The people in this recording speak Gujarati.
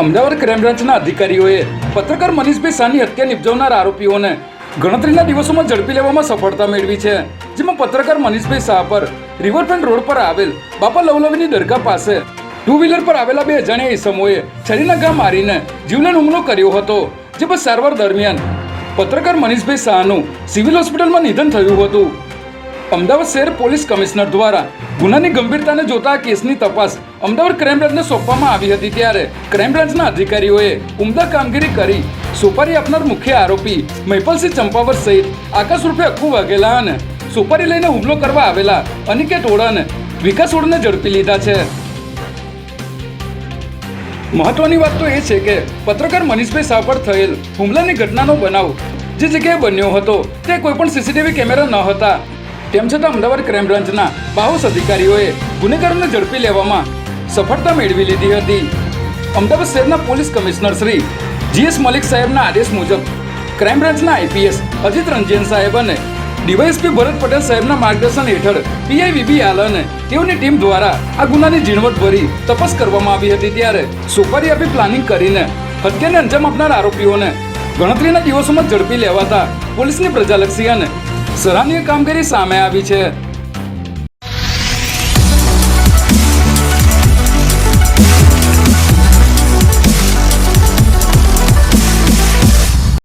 અમદાવાદ ક્રાઇમ બ્રાન્ચના અધિકારીઓએ પત્રકાર મનીષભાઈ શાહની હત્યા નિપજાવનાર આરોપીઓને ગણતરીના દિવસોમાં ઝડપી લેવામાં સફળતા મેળવી છે, જેમાં પત્રકાર મનીષભાઈ શાહ પર રિવરફ્રન્ટ રોડ પર આવેલ બાપા લવલવીની દરગાહ પાસે ટુ વ્હીલર પર આવેલા બે અજાણ્યા ઈસમોએ છરીના ઘા મારીને જીવલેણ હુમલો કર્યો હતો, જે બસ સારવાર દરમિયાન પત્રકાર મનીષભાઈ શાહનું સિવિલ હોસ્પિટલમાં નિધન થયું હતું. અમદાવાદ શહેર પોલીસ કમિશનર દ્વારા ગુનાની ગંભીરતાને જોતા કેસની તપાસ અમદાવાદ ક્રાઇમ બ્રાન્ચને સોંપવામાં આવી હતી ત્યારે ક્રાઇમ બ્રાન્ચના અધિકારીઓએ ઉમદા કામગીરી કરી સુપારી આપનાર મુખ્ય આરોપી મહિપલસિંહ ચંપાવત સહિત આકાશ રૂપે અક્કુ વાઘેલા અને સુપારી લઈને હુમલો કરવા આવેલા અનિકેત ઓળાને વિકાસ ઓળને ઝડપી લીધા છે. મહત્વની વાત તો એ છે કે પત્રકાર મનીષભાઈ શાહ પર થયેલ હુમલાની ઘટનાનો બનાવ જે જગ્યાએ બન્યો હતો તે કોઈ પણ સીસીટીવી કેમેરા ન હતા. તેમ છતાં અમદાવાદ ક્રાઇમ બ્રાન્ચના બાહોશ અધિકારીઓએ ગુનેગારોને ઝડપી લેવામાં સફળતા મેળવી લીધી હતી. અમદાવાદ શહેરના police commissioner Shri GS Malik સાહેબના આદેશ મુજબ ક્રાઇમ બ્રાન્ચના આઈપીએસ અજીત રંજન સાહેબ અને ડીવાયએસપી ભરત પટેલ સાહેબના માર્ગદર્શન હેઠળ પીઆઈવીબી આલને તેઓની ટીમ દ્વારા આ ગુનાની ઝીણવટ ભરી તપાસ કરવામાં આવી હતી ત્યારે સુપારી આપી પ્લાનિંગ કરીને હત્યાને અંજામ આપનાર આરોપીઓને ગણતરીના દિવસોમાં ઝડપી લેવાતા પોલીસની પ્રજાલક્ષી અને સરાહનીય કામગીરી સામે આવી છે.